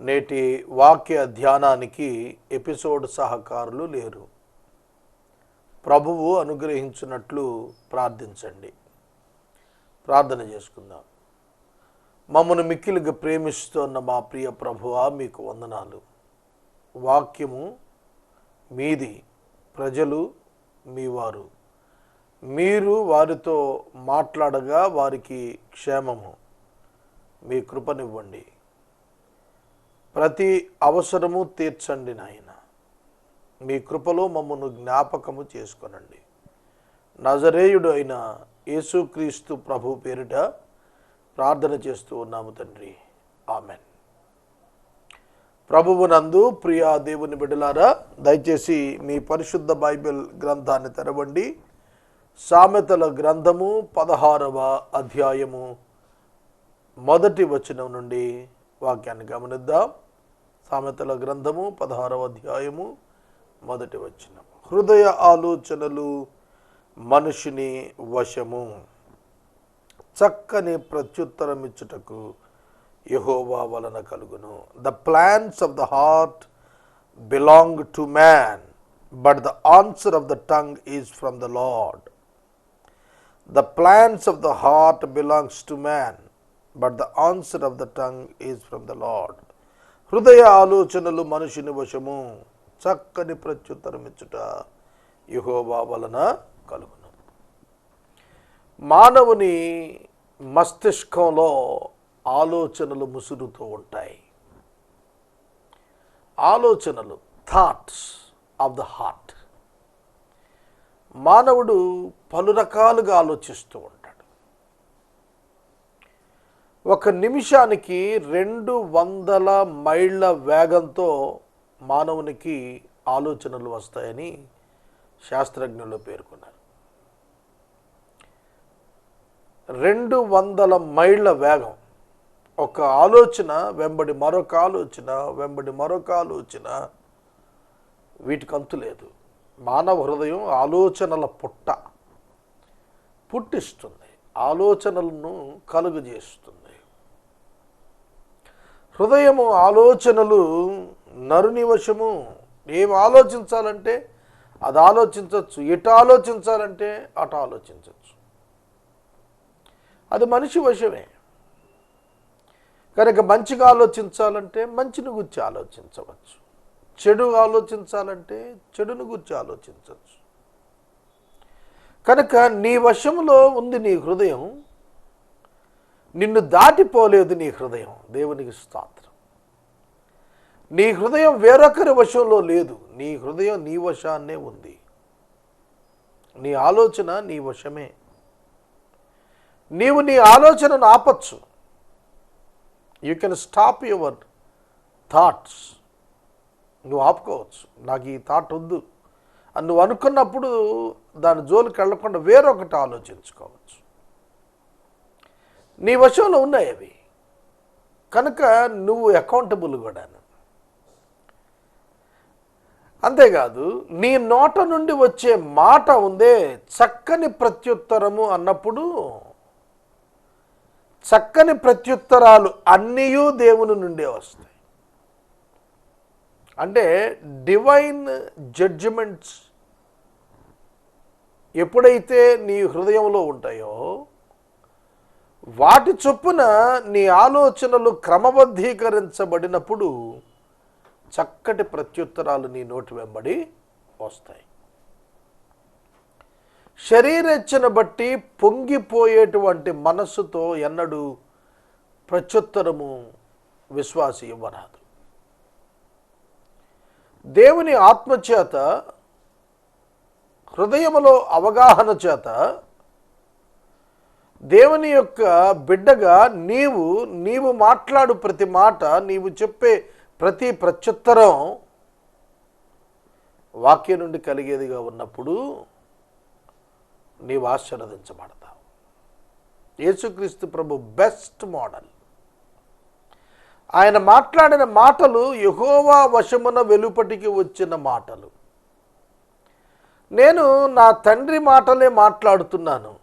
నేటి వాక్య ధ్యానానికి ఎపిసోడ్ సహకారులు లేరు. ప్రభువు అనుగ్రహించినట్లు ప్రార్థించండి. ప్రార్థన చేసుకుందాం. మమ్మను మిక్కిలిగా ప్రేమిస్తున్న మా ప్రియ ప్రభువా మీకు వందనాలు. వాక్యము మీది ప్రజలు మీ వారు. మీరు వారితో మాట్లాడగా వారికి క్షేమము. మీ కృపనివ్వండి. ప్రతి అవసరము తీర్చండి నాయన. మీ కృపలో మమ్మను జ్ఞాపకము చేసుకొనండి. నజరేయుడు అయిన యేసుక్రీస్తు ప్రభు పేరిట ప్రార్థన చేస్తూ ఉన్నాము తండ్రి. ఆమెన్. ప్రభువునందు ప్రియా దేవుని బిడ్డలారా దయచేసి మీ పరిశుద్ధ బైబిల్ గ్రంథాన్ని తెరవండి. సామెతల గ్రంథము పదహారవ అధ్యాయము మొదటి వచనం నుండి వాక్యాన్ని గమనిద్దాం. సామెతల గ్రంథము పదహారవ అధ్యాయము మొదటి వచ్చిన హృదయ ఆలోచనలు మనిషిని వశము. చక్కని ప్రత్యుత్తరం ఇచ్చుటకు యహోవా వలన కలుగును. The plans of the heart belong to man but the answer of the tongue is from the Lord the plans of the heart belongs to man but the answer of the tongue is from the Lord హృదయ ఆలోచనలు మనిషిని వశము. చక్కని ప్రత్యుత్తరమిచ్చుట యహోవా వలన కలుగును. మానవుని మస్తిష్కంలో ఆలోచనలు ముసురుతూ ఉంటాయి. ఆలోచనలు థాట్స్ ఆఫ్ ద హార్ట్ మానవుడు పలు రకాలుగా ఆలోచిస్తూ ఉంటాడు. ఒక నిమిషానికి రెండు వందల మైళ్ళ వేగంతో మానవునికి ఆలోచనలు వస్తాయని శాస్త్రజ్ఞులు పేర్కొన్నారు. రెండు వందల మైళ్ళ వేగం. ఒక ఆలోచన వెంబడి మరొక ఆలోచన వెంబడి మరొక ఆలోచన. వీటికి అంతు లేదు. మానవ హృదయం ఆలోచనల పుట్ట. పుట్టిస్తుంది. ఆలోచనలను కలుగజేస్తుంది. హృదయము ఆలోచనలు నరుని వశము. ఏం ఆలోచించాలంటే అది ఆలోచించవచ్చు ఎటు ఆలోచించాలంటే అటు ఆలోచించవచ్చు అది మనిషి వశమే. కనుక మంచిగా ఆలోచించాలంటే మంచిని గురించి ఆలోచించవచ్చు. చెడు ఆలోచించాలంటే చెడుని గురించి ఆలోచించవచ్చు కనుక నీ వశంలో ఉంది నీ హృదయం. నిన్ను దాటిపోలేదు నీ హృదయం. దేవునికి స్తోత్రం. నీ హృదయం వేరొకరి వశంలో లేదు. నీ హృదయం నీ వశాన్నే ఉంది. నీ ఆలోచన నీ వశమే. నీవు నీ ఆలోచనను ఆపచ్చు. You can stop your thoughts నువ్వు ఆపుకోవచ్చు. నాకు ఈ థాట్ వద్దు. అని నువ్వు అనుకున్నప్పుడు దాని జోలికి వెళ్ళకుండా వేరొకటి ఆలోచించుకోవచ్చు. నీ వశంలో ఉన్నాయి అవి. కనుక నువ్వు అకౌంటబుల్ కూడాను. అంతేకాదు నీ నోట నుండి వచ్చే మాట ఉందే చక్కని ప్రత్యుత్తరము అన్నప్పుడు చక్కని ప్రత్యుత్తరాలు అన్నీయూ దేవుని నుండే వస్తాయి. అంటే డివైన్ జడ్జిమెంట్స్ ఎప్పుడైతే నీ హృదయంలో ఉంటాయో వాటి చొప్పున నీ ఆలోచనలు క్రమబద్ధీకరించబడినప్పుడు చక్కటి ప్రత్యుత్తరాలు నీ నోటి వెంబడి వస్తాయి. శరీరెచ్చను బట్టి పొంగిపోయేటువంటి మనస్సుతో ఎన్నడూ ప్రత్యుత్తరము విశ్వాసి ఇవ్వరాదు. దేవుని ఆత్మచేత హృదయములో అవగాహన చేత దేవుని యొక్క బిడ్డగా నీవు నీవు మాట్లాడు ప్రతి మాట నీవు చెప్పే ప్రతి ప్రత్యుత్తరం వాక్యం నుండి కలిగేదిగా ఉన్నప్పుడు నీవు ఆశీర్వదించబడతావు. యేసుక్రీస్తు ప్రభు బెస్ట్ మోడల్. ఆయన మాట్లాడిన మాటలు యహోవా వశమున వెలుపటికి వచ్చిన మాటలు. నేను నా తండ్రి మాటలే మాట్లాడుతున్నాను.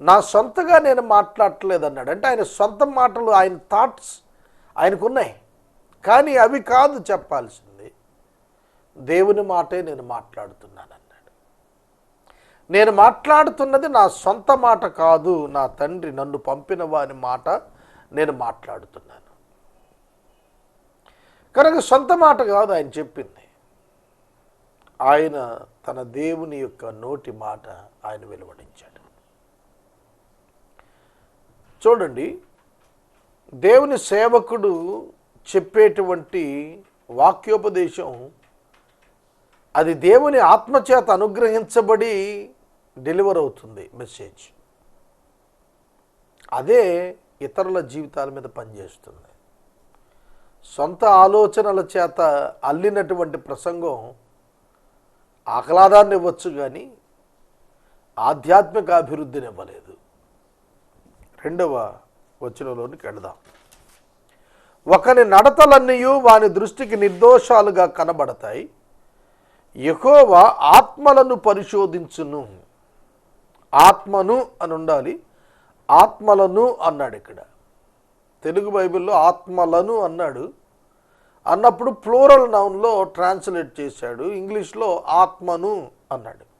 నా సొంతగా నేను మాట్లాడట్లేదు అన్నాడు అంటే ఆయన సొంత మాటలు ఆయన థాట్స్ ఆయనకున్నాయి. కానీ అవి కాదు చెప్పాల్సింది. దేవుని మాటే నేను మాట్లాడుతున్నాను అన్నాడు నేను మాట్లాడుతున్నది నా సొంత మాట కాదు నా తండ్రి నన్ను పంపిన వాని మాట నేను మాట్లాడుతున్నాను. కనుక సొంత మాట కాదు ఆయన చెప్పింది. ఆయన తన దేవుని యొక్క నోటి మాట ఆయన వెలువడించాడు. చూడండి దేవుని సేవకుడు చెప్పేటువంటి వాక్యోపదేశం అది దేవుని ఆత్మచేత అనుగ్రహించబడి డెలివర్ అవుతుంది మెసేజ్ అదే ఇతరుల జీవితాల మీద పనిచేస్తుంది. సొంత ఆలోచనల చేత అల్లినటువంటి ప్రసంగం ఆహ్లాదాన్ని ఇవ్వచ్చు కానీ ఆధ్యాత్మిక అభివృద్ధిని ఇవ్వలేదు. రెండవ వచనంలోనికి వెళదాం. ఒకని నడతలన్నీ వాని దృష్టికి నిర్దోషాలుగా కనబడతాయి. యెహోవా ఆత్మలను పరిశోధించును. ఆత్మను అని ఉండాలి ఆత్మలను అన్నాడు ఇక్కడ. తెలుగు బైబిల్లో ఆత్మలను అన్నాడు. అన్నప్పుడు ప్లూరల్ నౌన్లో ట్రాన్స్లేట్ చేశాడు. ఇంగ్లీష్లో ఆత్మను అన్నాడు.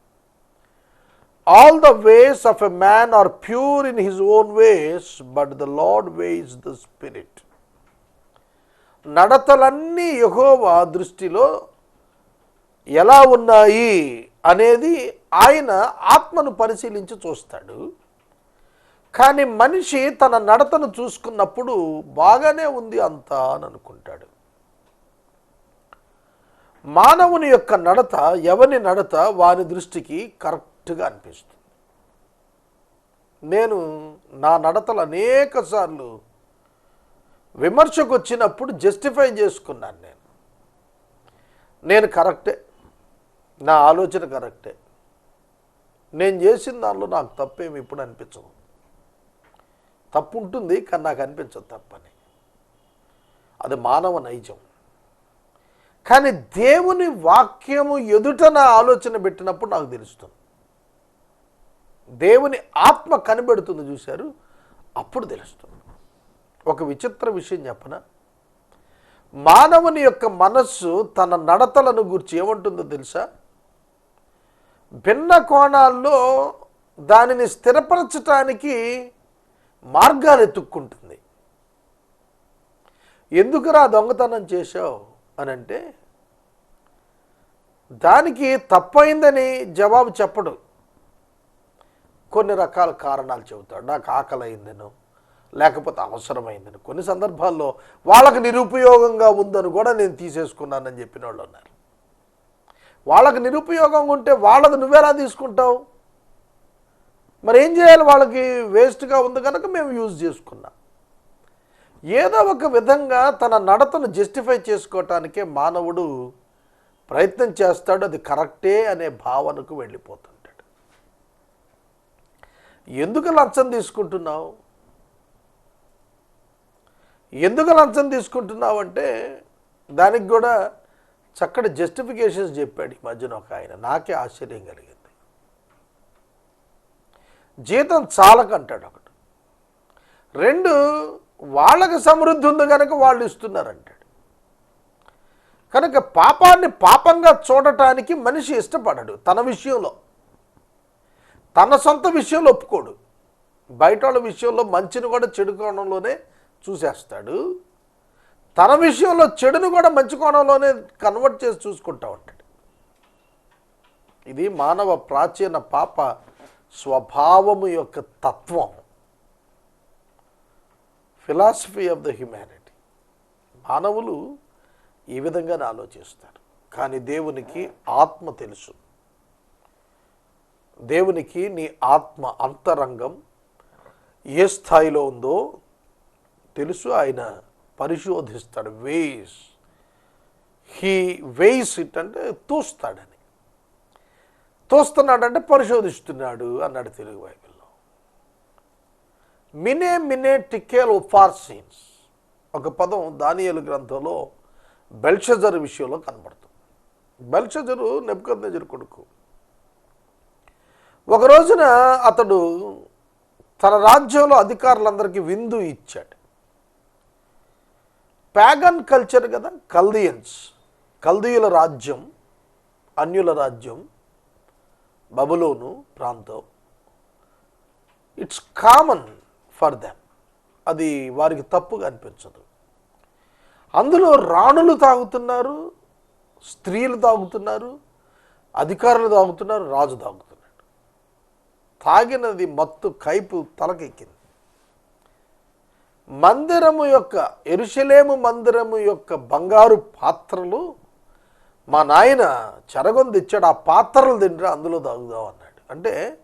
All the ways of a man are pure in his own ways but the lord weighs the spirit నడతలన్నీ యహోవా దృష్టిలో ఎలా ఉన్నాయి అనేది ఆయన ఆత్మను పరిశీలించి చూస్తాడు. కానీ మనిషి తన నడతను చూసుకున్నప్పుడు బాగానే ఉంది అంతా అని అనుకుంటాడు. మానవుని యొక్క నడత ఎవని నడత వారి దృష్టికి కరెక్ట్ కరెక్ట్గా అనిపిస్తుంది. నేను నా నడతలు అనేక సార్లు విమర్శకు వచ్చినప్పుడు జస్టిఫై చేసుకున్నాను నేను. నేను కరెక్టే. నా ఆలోచన కరెక్టే. నేను చేసిన దానిలో నాకు తప్పేమి ఇప్పుడు అనిపించదు. తప్పు ఉంటుంది కానీ నాకు అనిపించదు తప్పని. అది మానవ నైజం. కానీ దేవుని వాక్యము ఎదుట నా ఆలోచన పెట్టినప్పుడు నాకు తెలుస్తుంది. దేవుని ఆత్మ కనబెడుతుంది చూశారు అప్పుడు తెలుస్తుంది. ఒక విచిత్ర విషయం చెప్పన? మానవుని యొక్క మనస్సు తన నడతలను గురించి ఏమంటుందో తెలుసా? భిన్న కోణాల్లో దానిని స్థిరపరచటానికి మార్గాలు ఎత్తుక్కుంటుంది. ఎందుకురా దొంగతనం చేశావు అని అంటే దానికి తప్పైందని జవాబు చెప్పడు. కొన్ని రకాల కారణాలు చెబుతాడు. నాకు ఆకలి అయిందను లేకపోతే అవసరమైందని కొన్ని సందర్భాల్లో వాళ్ళకి నిరుపయోగంగా ఉందని కూడా నేను తీసేసుకున్నానని చెప్పిన వాళ్ళు ఉన్నారు. వాళ్ళకి నిరుపయోగంగా ఉంటే వాళ్ళది నువ్వెలా తీసుకుంటావు? మరి ఏం చేయాలి? వాళ్ళకి వేస్ట్గా ఉంది కనుక మేము యూజ్ చేసుకున్నాం. ఏదో ఒక విధంగా తన నడతను జస్టిఫై చేసుకోవటానికే మానవుడు ప్రయత్నం చేస్తాడు. అది కరెక్టే అనే భావనకు వెళ్ళిపోతాడు ఎందుకు లంచం తీసుకుంటున్నావు? ఎందుకు లంచం తీసుకుంటున్నావు అంటే దానికి కూడా చక్కటి జస్టిఫికేషన్స్ చెప్పాడు ఈ మధ్యన ఒక ఆయన. నాకే ఆశ్చర్యం కలిగింది. జీతం చాలకంటాడు ఒకటి రెండు వాళ్ళకి సమృద్ధి ఉంది కనుక వాళ్ళు ఇస్తున్నారంటాడు. కనుక పాపాన్ని పాపంగా చూడటానికి మనిషి ఇష్టపడడు తన విషయంలో. తన సొంత విషయంలో ఒప్పుకోడు. బయట వాళ్ళ విషయంలో మంచిని కూడా చెడు కోణంలోనే చూసేస్తాడు. తన విషయంలో చెడును కూడా మంచి కోణంలోనే కన్వర్ట్ చేసి చూసుకుంటా ఉంటాడు. ఇది మానవ ప్రాచీన పాప స్వభావము యొక్క తత్వం. ఫిలాసఫీ ఆఫ్ ద హ్యుమానిటీ మానవులు ఈ విధంగానే ఆలోచిస్తారు. కానీ దేవునికి ఆత్మ తెలుసు. దేవునికి నీ ఆత్మ అంతరంగం ఏ స్థాయిలో ఉందో తెలుసు ఆయన పరిశోధిస్తాడు వేయిస్ హీ వేయిస్ ఇట్ అంటే తూస్తాడని. తోస్తున్నాడంటే పరిశోధిస్తున్నాడు అన్నాడు తెలుగు బైబిల్లో. మినే మినే టికేల్ ఉపార్సీన్స్ ఒక పదం దానియలు గ్రంథంలో బెల్షజర్ విషయంలో కనబడుతుంది. బెల్షజరు నెప్పుకొందజరు కొడుకు. ఒక రోజున అతడు తన రాజ్యంలో అధికారులందరికీ విందు ఇచ్చాడు. ప్యాగన్ కల్చర్ కదా కల్దియన్స్. కల్దీయుల రాజ్యం అన్యుల రాజ్యం బబులోను ప్రాంతం. It's common for them. అది వారికి తప్పుగా అనిపించదు. అందులో రాణులు తాగుతున్నారు స్త్రీలు తాగుతున్నారు అధికారులు తాగుతున్నారు రాజు తాగుతున్నారు. తాగినది మత్తు కైపు తలకెక్కింది. మందిరము యొక్క ఎరుషలేము మందిరము యొక్క బంగారు పాత్రలు మా నాయన చెరగొంది ఇచ్చాడు ఆ పాత్రలు తింటే అందులో తాగుదాం అన్నాడు. అంటే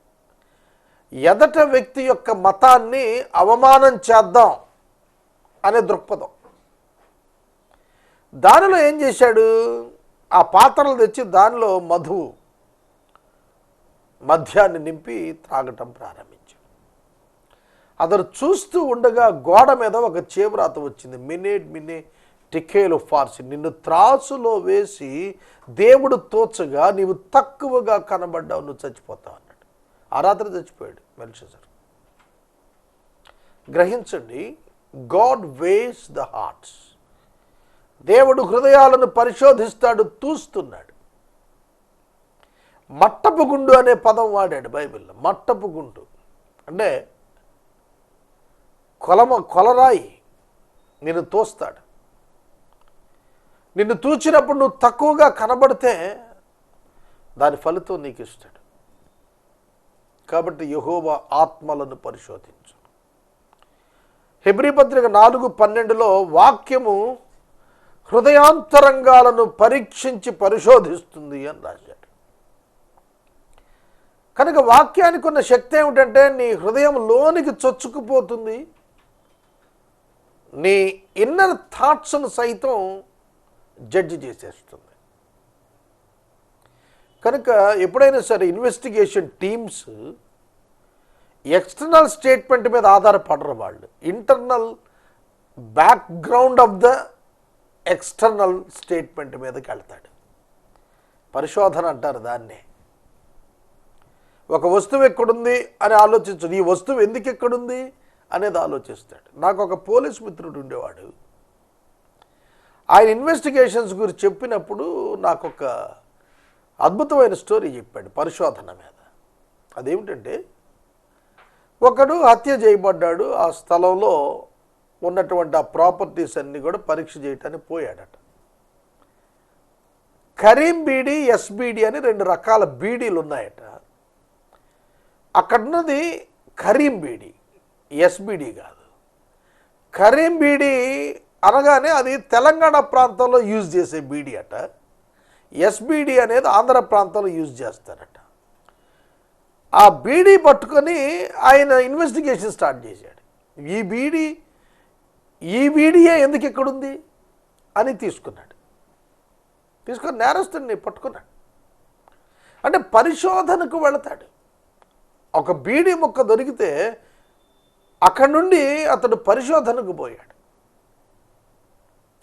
ఎదట వ్యక్తి యొక్క మతాన్ని అవమానం చేద్దాం అనే దృక్పథం. దానిలో ఏం చేశాడు? ఆ పాత్రలు తెచ్చి దానిలో మధువు మద్యాన్ని నింపి త్రాగటం ప్రారంభించాడు. అతను చూస్తూ ఉండగా గోడ మీద ఒక చేవ్రాత వచ్చింది. మినేట్ మినే టికేలు ఫార్సి నిన్ను త్రాసులో వేసి దేవుడు తోచగా నీవు తక్కువగా కనబడ్డావు నువ్వు చచ్చిపోతావు అన్నాడు. ఆ రాత్రి చచ్చిపోయాడు మెల్షజర్ గ్రహించండి గాడ్ వేస్ ద హార్ట్స్. దేవుడు హృదయాలను పరిశోధిస్తాడు తూస్తున్నాడు. మట్టపు గుండు అనే పదం వాడాడు బైబిల్లో. మట్టపు గుండు. అంటే కొలమ కొలరాయి నిన్ను తోస్తాడు. నిన్ను తూచినప్పుడు నువ్వు తక్కువగా కనబడితే దాని ఫలితం నీకు ఇస్తాడు. కాబట్టి యహోవా ఆత్మలను పరిశోధించు. హెబ్రీ పత్రిక నాలుగు పన్నెండులో వాక్యము హృదయాంతరంగాలను పరీక్షించి పరిశోధిస్తుంది అని రాశాడు. కనుక వాక్యానికి ఉన్న శక్తి ఏమిటంటే నీ హృదయం లోనికి చొచ్చుకుపోతుంది. నీ ఇన్నర్ థాట్స్ను సైతం జడ్జి చేసేస్తుంది. కనుక ఎప్పుడైనా సరే ఇన్వెస్టిగేషన్ టీమ్స్ ఎక్స్టర్నల్ స్టేట్మెంట్ మీద ఆధారపడరు వాళ్ళు. Internal background of the external statement మీదకి వెళ్తాడు. పరిశోధన అంటారు దాన్నే. ఒక వస్తువు ఎక్కడుంది అని ఆలోచించడు ఈ వస్తువు ఎందుకు ఎక్కడుంది అనేది ఆలోచిస్తాడు. నాకు ఒక పోలీస్ మిత్రుడు ఉండేవాడు. ఆయన ఇన్వెస్టిగేషన్స్ గురించి చెప్పినప్పుడు నాకు ఒక అద్భుతమైన స్టోరీ చెప్పాడు పరిశోధన మీద. అదేమిటంటే ఒకడు హత్య చేయబడ్డాడు ఆ స్థలంలో ఉన్నటువంటి ఆ ప్రాపర్టీస్ అన్నీ కూడా పరీక్ష చేయటానికి పోయాడట. కరీం బీడీ ఎస్బీడీ అని రెండు రకాల బీడీలు ఉన్నాయట అక్కడున్నది కరీం బీడీ ఎస్బీడీ కాదు. కరీం బీడీ అనగానే అది తెలంగాణ ప్రాంతంలో యూజ్ చేసే బీడీ అట. ఎస్బీడీ అనేది ఆంధ్ర ప్రాంతంలో యూజ్ చేస్తారట. ఆ బీడీ పట్టుకొని ఆయన ఇన్వెస్టిగేషన్ స్టార్ట్ చేశాడు. ఈ బీడీ ఈ బీడీయే ఎందుకు ఇక్కడుంది అని తీసుకున్నాడు. తీసుకొని నేరస్తుడిని పట్టుకున్నాడు. అంటే పరిశోధనకు వెళతాడు. ఒక బీడీ మొక్క దొరికితే అక్కడి నుండి అతడు పరిశోధనకు పోయాడు.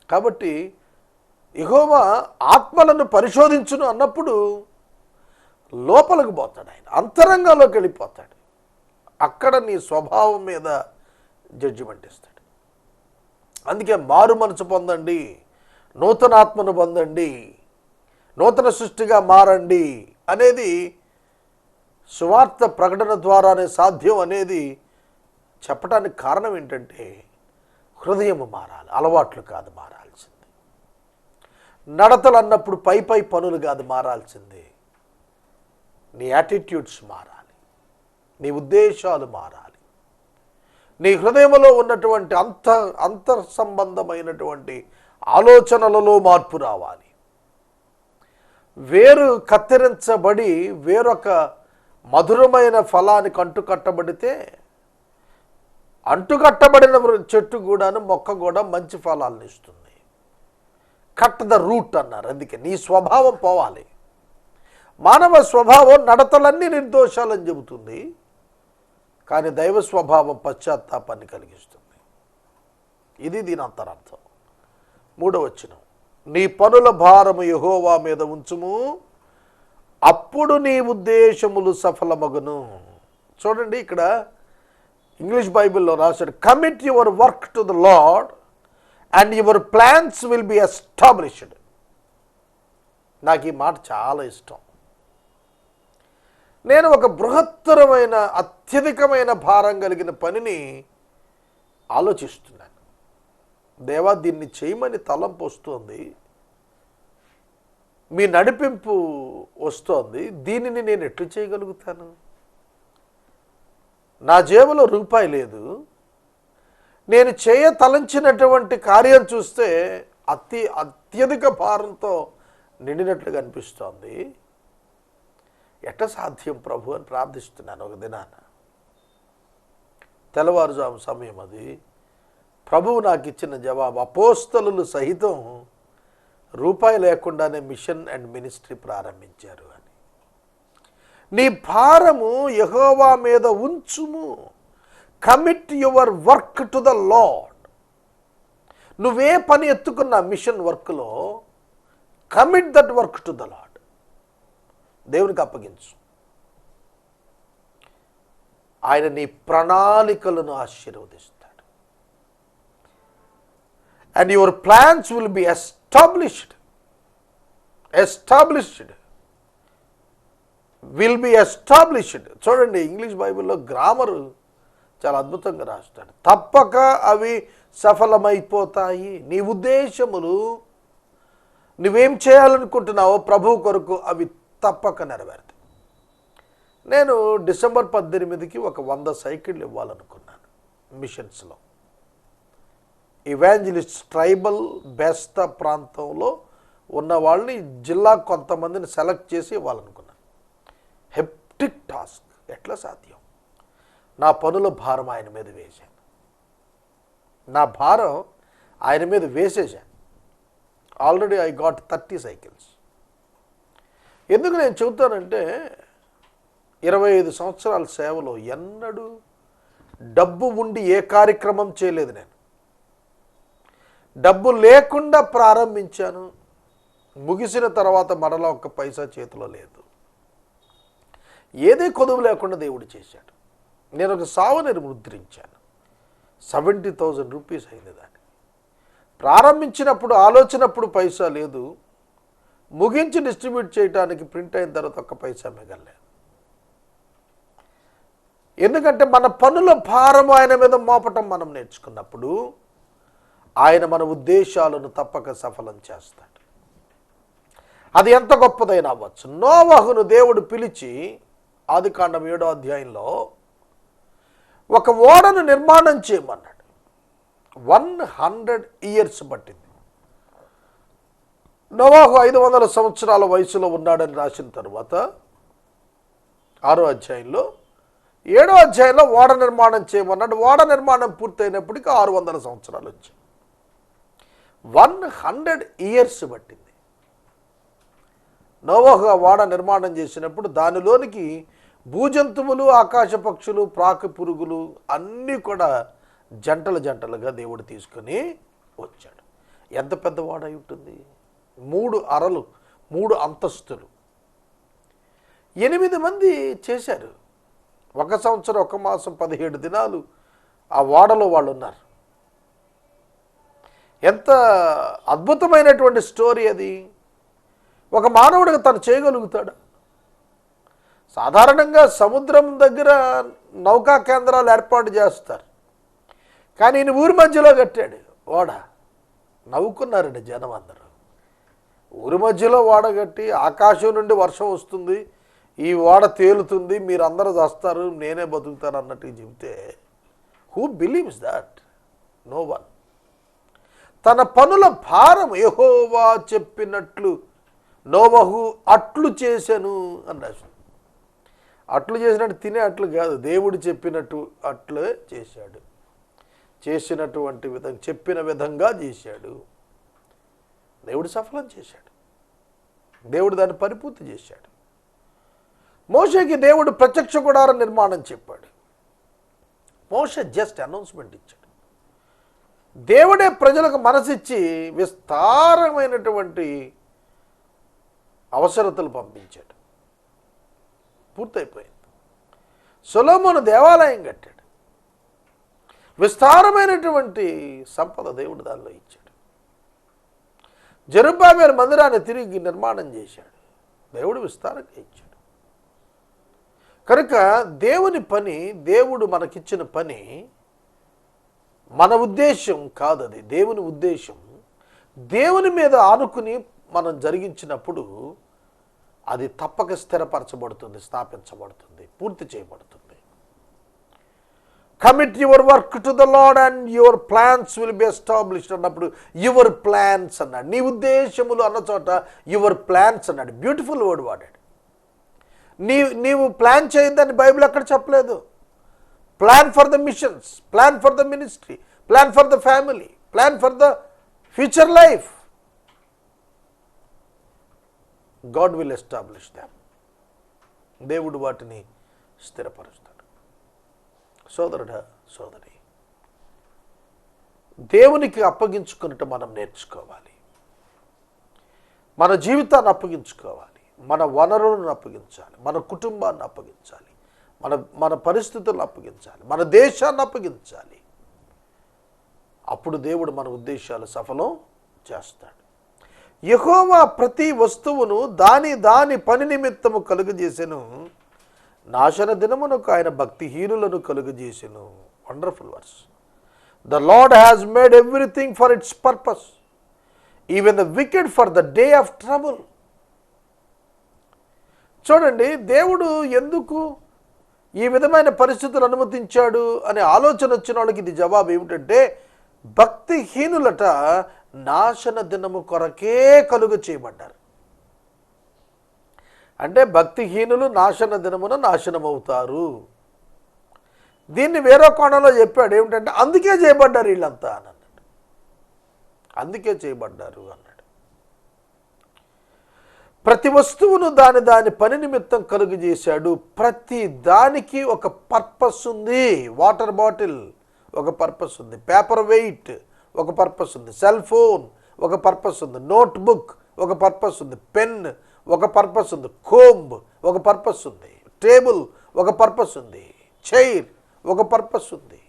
కాబట్టి ఇహోవా ఆత్మలను పరిశోధించును అన్నప్పుడు లోపలికి పోతాడు ఆయన అంతరంగంలోకి వెళ్ళిపోతాడు. అక్కడ నీ స్వభావం మీద జడ్జిమెంట్ ఇస్తాడు. అందుకే మారు మనసు పొందండి నూతన ఆత్మను పొందండి నూతన సృష్టిగా మారండి అనేది సువార్త ప్రకటన ద్వారానే సాధ్యం అనేది చెప్పడానికి కారణం ఏంటంటే హృదయం మారాలి అలవాట్లు కాదు మారాల్సింది. నడతలు అన్నప్పుడు పై పై పనులు కాదు మారాల్సింది. నీ యాటిట్యూడ్స్ మారాలి నీ ఉద్దేశాలు మారాలి. నీ హృదయంలో ఉన్నటువంటి అంత అంతర్ సంబంధమైనటువంటి ఆలోచనలలో మార్పు రావాలి. వేరు కత్తిరించబడి వేరొక మధురమైన ఫలానికి అంటు కట్టబడితే అంటుకట్టబడిన కట్టబడిన చెట్టు కూడాను మొక్క కూడా మంచి ఫలాలను ఇస్తుంది. కట్ ద రూట్ అన్నారు అందుకే నీ స్వభావం పోవాలి. మానవ స్వభావం నడతలన్నీ నిర్దోషాలని చెబుతుంది కానీ దైవ స్వభావం పశ్చాత్తాపాన్ని కలిగిస్తుంది. ఇది దీని అంతరార్థం. మూడవ నీ పనుల భారము యహోవా మీద ఉంచుము. అప్పుడు నీ ఉద్దేశములు సఫలమగును. చూడండి ఇక్కడ ఇంగ్లీష్ బైబిల్లో రాశాడు commit your work to the lord and your plans will be established నాకు ఈ మాట చాలా ఇష్టం. నేను ఒక బృహత్తరమైన అత్యధికమైన భారం కలిగిన పనిని ఆలోచిస్తున్నాను. దేవా దీన్ని చేయమని తలంపు వస్తోంది. మీ నడిపింపు వస్తోంది. దీనిని నేను ఎట్లు చేయగలుగుతాను? నా జేబులో రూపాయి లేదు. నేను చేయ తలంచినటువంటి కార్యం చూస్తే అతి అత్యధిక భారంతో నిండినట్లుగా అనిపిస్తోంది. ఎట్ట సాధ్యం ప్రభు అని ప్రార్థిస్తున్నాను ఒక దినాన. తెల్లవారుజాము సమయం అది. ప్రభువు నాకు ఇచ్చిన జవాబు అపోస్తలు సహితం రూపాయి లేకుండానే మిషన్ అండ్ మినిస్ట్రీ ప్రారంభించారు అని. నీ భారము యహోవా మీద ఉంచుము. Commit your work to the lord నువ్వే పని ఎత్తుకున్న మిషన్ వర్క్లో commit that work to the lord దేవునికి అప్పగించు. ఆయన నీ ప్రణాళికలను ఆశీర్వదిస్తాడు. And your plans will be established established will be established చూడండి ఇంగ్లీష్ బైబిల్లో గ్రామర్ చాలా అద్భుతంగా రాస్తాడు. తప్పక అవి సఫలమైపోతాయి. నీ ఉద్దేశములు నువ్వేం చేయాలనుకుంటున్నావో ప్రభు కొరకు అవి తప్పక నెరవేరుతాయి. నేను డిసెంబర్ పద్దెనిమిదికి ఒక వంద సైకిళ్ళు ఇవ్వాలనుకున్నాను మిషన్స్లో. ఇవాంజలిస్ట్ ట్రైబల్ బెస్త ప్రాంతంలో ఉన్న వాళ్ళని జిల్లా కొంతమందిని సెలెక్ట్ చేసి ఇవ్వాలనుకున్నాను. హెప్టిక్ టాస్క్ ఎట్లా సాధ్యం? నా పనుల భారం ఆయన మీద వేశాను. నా భారం ఆయన మీద వేసేసాను already I got thirty cycles ఎందుకు నేను చెబుతానంటే ఇరవై ఐదు సంవత్సరాల సేవలో ఎన్నడూ డబ్బు ఉండి ఏ కార్యక్రమం చేయలేదు నేను. డబ్బు లేకుండా ప్రారంభించాను. ముగిసిన తర్వాత మరలా ఒక్క పైసా చేతిలో లేదు. ఏదే కొదువు లేకుండా దేవుడు చేశాడు. నేను ఒక సావుని ముద్రించాను. సెవెంటీ థౌజండ్ రూపీస్ అయింది దాన్ని ప్రారంభించినప్పుడు ఆలోచనప్పుడు పైసా లేదు. ముగించి డిస్ట్రిబ్యూట్ చేయడానికి ప్రింట్ అయిన తర్వాత ఒక్క పైసా మిగలలేదు. ఎందుకంటే మన పనుల భారం ఆయన మీద మోపటం మనం నేర్చుకున్నప్పుడు ఆయన మన ఉద్దేశాలను తప్పక సఫలం చేస్తాడు. అది ఎంత గొప్పదైనా అవ్వచ్చు. నోవహును దేవుడు పిలిచి ఆది కాండం ఏడో అధ్యాయంలో ఒక ఓడను నిర్మాణం చేయమన్నాడు. వన్ హండ్రెడ్ ఇయర్స్ పట్టింది. నోవాహు ఐదు వందల సంవత్సరాల వయసులో ఉన్నాడని రాసిన తర్వాత ఆరో అధ్యాయంలో ఏడో అధ్యాయంలో ఓడ నిర్మాణం చేయమన్నాడు. ఓడ నిర్మాణం పూర్తయినప్పటికీ ఆరు వందల సంవత్సరాలు వచ్చాయి. వన్ హండ్రెడ్ ఇయర్స్ పట్టింది. నోవహు వాడ నిర్మాణం చేసినప్పుడు దానిలోనికి భూజంతువులు ఆకాశ పక్షులు ప్రాకు పురుగులు అన్నీ కూడా జంటలు జంటలుగా దేవుడు తీసుకొని వచ్చాడు. ఎంత పెద్ద ఉంటుంది? మూడు అరలు మూడు అంతస్తులు. ఎనిమిది మంది చేశారు. ఒక సంవత్సరం ఒక మాసం పదిహేడు దినాలు ఆ వాడలో వాళ్ళు ఉన్నారు ఎంత అద్భుతమైనటువంటి స్టోరీ అది. ఒక మానవుడికి తను చేయగలుగుతాడు. సాధారణంగా సముద్రం దగ్గర నౌకా కేంద్రాలు ఏర్పాటు చేస్తారు. కానీ ఈయన ఊరి మధ్యలో కట్టాడు ఓడ. నవ్వుకున్నారండి జనం అందరూ. ఊరి మధ్యలో ఓడ కట్టి ఆకాశం నుండి వర్షం వస్తుంది. ఈ ఓడ తేలుతుంది మీరందరూ వస్తారు నేనే బతుకుతాను అన్నట్టు చెబితే who believes that no one తన పనుల భారం యెహోవా చెప్పినట్లు నోవహు అట్లు చేశాను అని రాశాడు. అట్లు చేసినట్టు తినే అట్లు కాదు దేవుడు చెప్పినట్టు అట్లే చేశాడు. చేసినటువంటి విధంగా చెప్పిన విధంగా చేశాడు. దేవుడు సఫలం చేశాడు. దేవుడు దాన్ని పరిపూర్తి చేశాడు. మోషకి దేవుడు ప్రత్యక్ష గుడార నిర్మాణం చెప్పాడు. మోష జస్ట్ అనౌన్స్మెంట్ ఇచ్చాడు. దేవుడే ప్రజలకు మనసిచ్చి విస్తారమైనటువంటి అవసరతలు పంపించాడు. పూర్తయిపోయింది. సొలోమోను దేవాలయం కట్టాడు. విస్తారమైనటువంటి సంపద దేవుడు దానిలో ఇచ్చాడు. జరుబాబేరు మందిరాన్ని తిరిగి నిర్మాణం చేశాడు. దేవుడు విస్తారంగా ఇచ్చాడు. కనుక దేవుని పని దేవుడు మనకిచ్చిన పని మన ఉద్దేశం కాదది దేవుని ఉద్దేశం దేవుని మీద ఆనుకుని మనం జరిగించినప్పుడు అది తప్పక స్థిరపరచబడుతుంది స్థాపించబడుతుంది పూర్తి చేయబడుతుంది. Commit your work to the lord and your plans will be established అన్నప్పుడు యువర్ ప్లాన్స్ అన్నాడు. నీ ఉద్దేశములు అన్న చోట యువర్ ప్లాన్స్ అన్నాడు. బ్యూటిఫుల్ వర్డ్ వాడాడు. నీ నీవు ప్లాన్ చేయొద్దని బైబిల్ ఎక్కడ చెప్పలేదు? Plan for the missions plan for the ministry plan for the family plan for the future life God will establish them దేవుడు వాటిని స్థిరపరుస్తాడు. సోదరుడా సోదరి దేవునికి అప్పగించుకున్నట్టు మనం నేర్చుకోవాలి. మన జీవితాన్ని అప్పగించుకోవాలి. మన వనరులను అప్పగించాలి. మన కుటుంబాన్ని అప్పగించాలి. మన మన పరిస్థితులను అప్పగించాలి మన దేశాన్ని అప్పగించాలి. అప్పుడు దేవుడు మన ఉద్దేశాలు సఫలం చేస్తాడు. యహోవా ప్రతి వస్తువును దాని దాని పని నిమిత్తము కలుగజేసెను. నాశన దినమునకు ఆయన భక్తిహీనులను కలుగజేసెను. Wonderful verse the lord has made everything for its purpose even the wicked for the day of trouble చూడండి దేవుడు ఎందుకు ఈ విధమైన పరిస్థితులు అనుమతించాడు అనే ఆలోచన వచ్చిన వాళ్ళకి ఇది జవాబు ఏమిటంటే భక్తిహీనులట నాశన దినము కొరకే కలుగు చేయబడ్డారు. అంటే భక్తిహీనులు నాశన దినమున నాశనమవుతారు. దీన్ని వేరే కోణంలో చెప్పాడు ఏమిటంటే అందుకే చేయబడ్డారు వీళ్ళంతా అని అన్నాడు. అందుకే చేయబడ్డారు అన్నాడు. ప్రతి వస్తువును దాని దాని పని నిమిత్తం కలుగు చేశాడు ప్రతి దానికి ఒక పర్పస్ ఉంది. వాటర్ బాటిల్ ఒక పర్పస్ ఉంది. పేపర్ వెయిట్ ఒక పర్పస్ ఉంది. సెల్ ఫోన్ ఒక పర్పస్ ఉంది. నోట్బుక్ ఒక పర్పస్ ఉంది. పెన్ ఒక పర్పస్ ఉంది. కోంబ్ ఒక పర్పస్ ఉంది. టేబుల్ ఒక పర్పస్ ఉంది. చైర్ ఒక పర్పస్ ఉంది.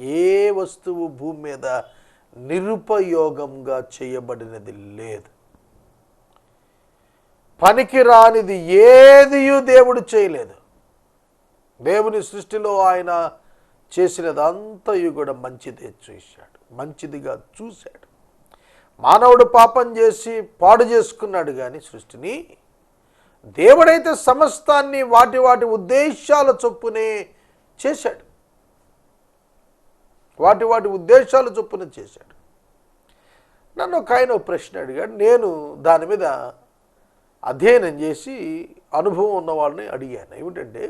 ఏ వస్తువు భూమి మీద నిరుపయోగంగా చేయబడినది లేదు. పనికిరానిది ఏదియు దేవుడు చేయలేదు. దేవుని సృష్టిలో ఆయన చేసినదంతయు కూడా మంచిదే చూశాడు. మంచిదిగా చూశాడు. మానవుడు పాపం చేసి పాడు చేసుకున్నాడు కానీ సృష్టిని దేవుడైతే సమస్తాన్ని వాటి వాటి ఉద్దేశాల చొప్పునే చేశాడు. వాటి వాటి ఉద్దేశాల చొప్పున చేశాడు. నన్ను ఒక ఆయన ఒక ప్రశ్న అడిగాడు. నేను దాని మీద అధ్యయనం చేసి అనుభవం ఉన్న వాళ్ళని అడిగాను. ఏమిటంటే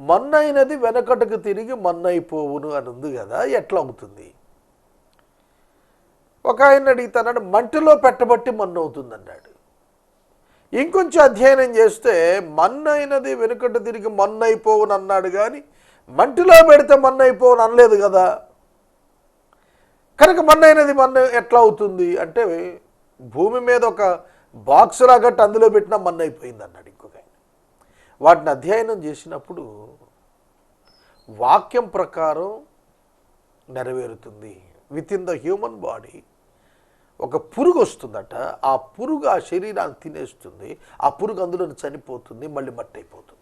మన్నైనది వెనకటకు తిరిగి మన్నైపోవును అని ఉంది కదా ఎట్లా అవుతుంది? ఒక ఆయన అడిగితే మంటిలో పెట్టబట్టి మన్ను అవుతుంది అన్నాడు ఇంకొంచెం అధ్యయనం చేస్తే మన్నైనది వెనుకట తిరిగి మన్నైపోవును అన్నాడు కానీ మంటిలో పెడితే మన్నైపోవును అనలేదు కదా. కనుక మన్నైనది మన్న ఎట్లా అవుతుంది? అంటే భూమి మీద ఒక బాక్స్ లాగట్టు అందులో పెట్టినా మన్నైపోయింది అయిపోయింది అన్నాడు ఇంకొక ఆయన. వాటిని అధ్యయనం చేసినప్పుడు వాక్యం ప్రకారం నెరవేరుతుంది. Within the human body ఒక పురుగు వస్తుందట. ఆ పురుగు ఆ శరీరాన్ని తినేస్తుంది. ఆ పురుగు అందులో చనిపోతుంది. మళ్ళీ మట్టి అయిపోతుంది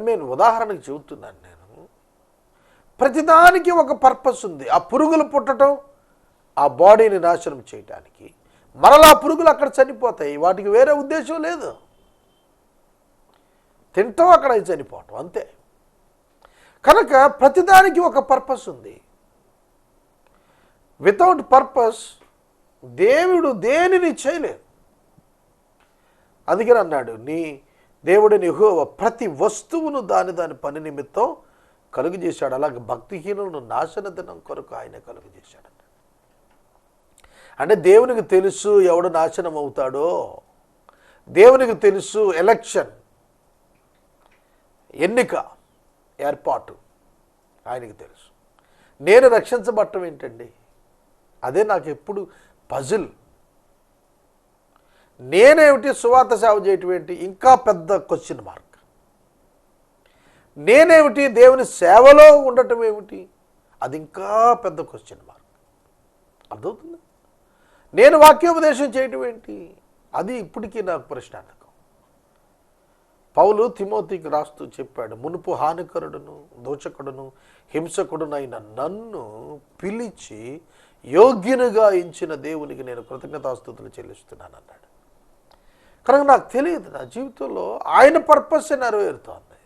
నేను ఉదాహరణకు చెబుతున్నాను నేను. ప్రతిదానికి ఒక పర్పస్ ఉంది. ఆ పురుగులు పుట్టడం ఆ బాడీని నాశనం చేయటానికి. మరలా పురుగులు అక్కడ చనిపోతాయి. వాటికి వేరే ఉద్దేశం లేదు. తింటాం అక్కడ చనిపోవటం అంతే. కనుక ప్రతిదానికి ఒక పర్పస్ ఉంది. వితౌట్ పర్పస్ దేవుడు దేనిని చేయలేదు అందుకని అన్నాడు నీ దేవుడిని యెహోవా ప్రతి వస్తువును దాని దాని పని నిమిత్తం కలుగు చేశాడు అలాగే భక్తిహీనులను నాశన దినం కొరకు ఆయన కలుగు చేశాడు అంటే దేవునికి తెలుసు ఎవడు నాశనం అవుతాడో. దేవునికి తెలుసు ఎలక్షన్ ఎన్నిక ఏర్పాటు. ఆయనకి తెలుసు. నేను రక్షించబట్టం ఏంటండి? అదే నాకు ఎప్పుడు పజిల్. నేనేమిటి సువార్త సేవ చేయటం ఏంటి? ఇంకా పెద్ద క్వశ్చన్ మార్క్ నేనేమిటి దేవుని సేవలో ఉండటం ఏమిటి? అది ఇంకా పెద్ద క్వశ్చన్ మార్క్ అర్థమవుతుంది? నేను వాక్యోపదేశం చేయటం ఏంటి? అది ఇప్పటికీ నాకు ప్రశ్నార్థకం పౌలు తిమోతికి రాస్తూ చెప్పాడు మునుపు హానికరుడును దోచకుడును హింసకుడునైన నన్ను పిలిచి యోగ్యునిగా ఇచ్చిన దేవునికి నేను కృతజ్ఞతాస్తుతులు చెల్లిస్తున్నాను అన్నాడు. కనుక నాకు తెలియదు నా జీవితంలో ఆయన పర్పస్ నెరవేరుతోంది.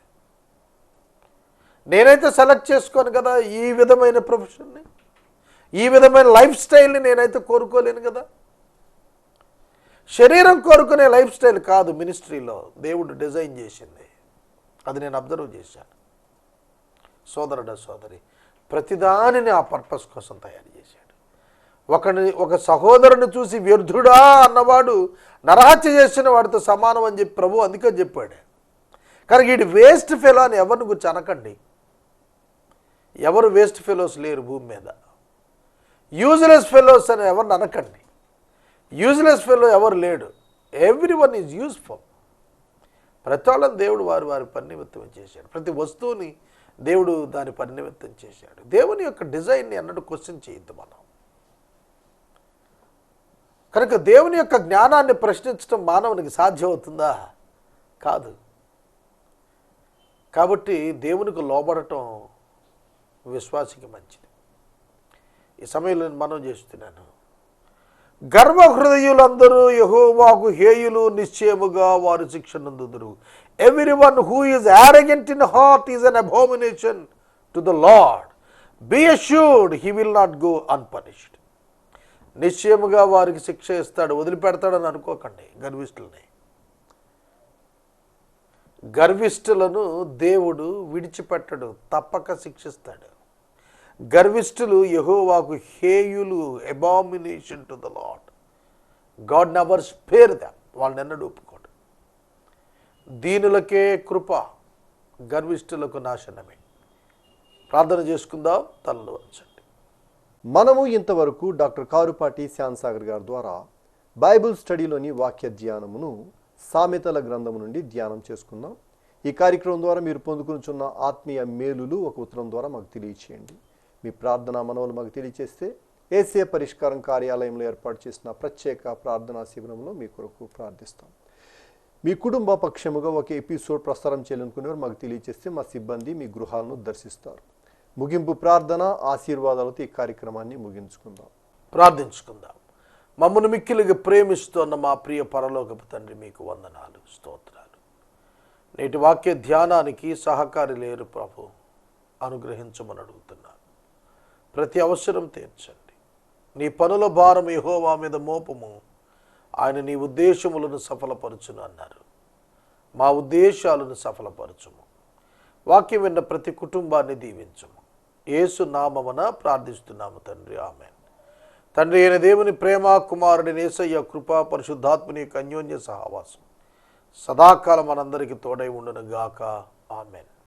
నేనైతే సెలెక్ట్ చేసుకోను కదా ఈ విధమైన ప్రొఫెషన్ని ఈ విధమైన లైఫ్ స్టైల్ని నేనైతే కోరుకోలేను కదా. శరీరం కోరుకునే లైఫ్ స్టైల్ కాదు మినిస్ట్రీలో దేవుడు డిజైన్ చేసింది. అది నేను అబ్జర్వ్ చేశాను. సోదరుడ సోదరి ప్రతిదానిని ఆ పర్పస్ కోసం తయారు చేశాడు. ఒకని ఒక సహోదరుని చూసి వ్యర్థుడా అన్నవాడు నరహత్య చేసిన వాడితో సమానం అని చెప్పి ప్రభు అందుకని చెప్పాడు. కానీ వీడి వేస్ట్ ఫెలో అని ఎవరిని గురించి అనకండి. ఎవరు వేస్ట్ ఫెలోస్ లేరు భూమి మీద. యూజ్లెస్ ఫెలోస్ అని ఎవరిని అనకండి. యూజ్లెస్ ఫెలో ఎవరు లేడు. ఎవ్రీ వన్ ఈజ్ యూస్ఫుల్ ప్రతి వాళ్ళని దేవుడు వారి వారి పరినిమిత్తం చేశాడు. ప్రతి వస్తువుని దేవుడు దాని పరినిమిత్తం చేశాడు. దేవుని యొక్క డిజైన్ని అన్నట్టు క్వశ్చన్ చేయొద్దు మనం. కనుక దేవుని యొక్క జ్ఞానాన్ని ప్రశ్నించడం మానవునికి సాధ్యమవుతుందా? కాదు. కాబట్టి దేవునికి లోబడటం విశ్వాసికి మంచిది. ఈ సమయంలో మనం చేస్తున్నాను. గర్వహృదయులందరూ యహోవాకు హేయులు నిశ్చయముగా వారు శిక్షనందుదురు. Every one who is arrogant in heart is an abomination to the lord be assured he will not go unpunished నిశ్చయముగా వారికి శిక్ష ఇస్తాడు వదిలిపెడతాడని అనుకోకండి గర్విష్ఠులని. గర్విష్ఠులను దేవుడు విడిచిపెట్టడు తప్పక శిక్షిస్తాడు. గర్విష్ఠులు యహోవాకు హేయులు abomination to the lord God never spare them వాళ్ళని ఎన్నడూ ఒప్పుకోడు దీనులకే కృప గర్విష్ఠులకు నాశనమే. ప్రార్థన చేసుకుందాం తలలు వంచండి. మనము ఇంతవరకు డాక్టర్ కారుపాటి శ్యాన్సాగర్ గారి ద్వారా బైబిల్ స్టడీలోని వాక్య ధ్యానమును సామెతల గ్రంథము నుండి ధ్యానం చేసుకుందాం. ఈ కార్యక్రమం ద్వారా మీరు పొందుకునిచున్న ఆత్మీయ మేలులు ఒక ఉత్తరం ద్వారా మాకు తెలియచేయండి. మీ ప్రార్థన మనవులు మాకు తెలియచేస్తే ఏసే పరిష్కారం కార్యాలయంలో ఏర్పాటు చేసిన ప్రత్యేక ప్రార్థనా శిబిరంలో మీ కొరకు ప్రార్థిస్తాం. మీ కుటుంబ పక్షముగా ఒక ఎపిసోడ్ ప్రసారం చేయాలనుకునేవారు మాకు తెలియజేస్తే మా సిబ్బంది మీ గృహాలను దర్శిస్తారు. ముగింపు ప్రార్థన ఆశీర్వాదాలతో ఈ కార్యక్రమాన్ని ముగించుకుందాం. ప్రార్థించుకుందాం. మమ్మను మిక్కిలిగా ప్రేమిస్తున్న మా ప్రియ పరలోకపు తండ్రి మీకు వందనాలు స్తోత్రాలు. నేటి వాక్య ధ్యానానికి సహకారి లేరు ప్రభు. అనుగ్రహించమని అడుగుతున్నాను. ప్రతి అవసరం తీర్చండి. నీ పనుల భారం యహోవా మీద మోపము. ఆయన నీ ఉద్దేశములను సఫలపరచును అన్నారు. మా ఉద్దేశాలను సఫలపరచుము. వాక్యం విన్న ప్రతి కుటుంబాన్ని దీవించము. ఏసు నామమున ప్రార్థిస్తున్నాము తండ్రి. ఆమె తండ్రి అయిన దేవుని ప్రేమ కుమారుడి నేసయ్య కృపా పరిశుద్ధాత్మని యొక్క అన్యోన్య సహవాసం. సదాకాలం మనందరికీ తోడై ఉండును గాక ఆమెన్.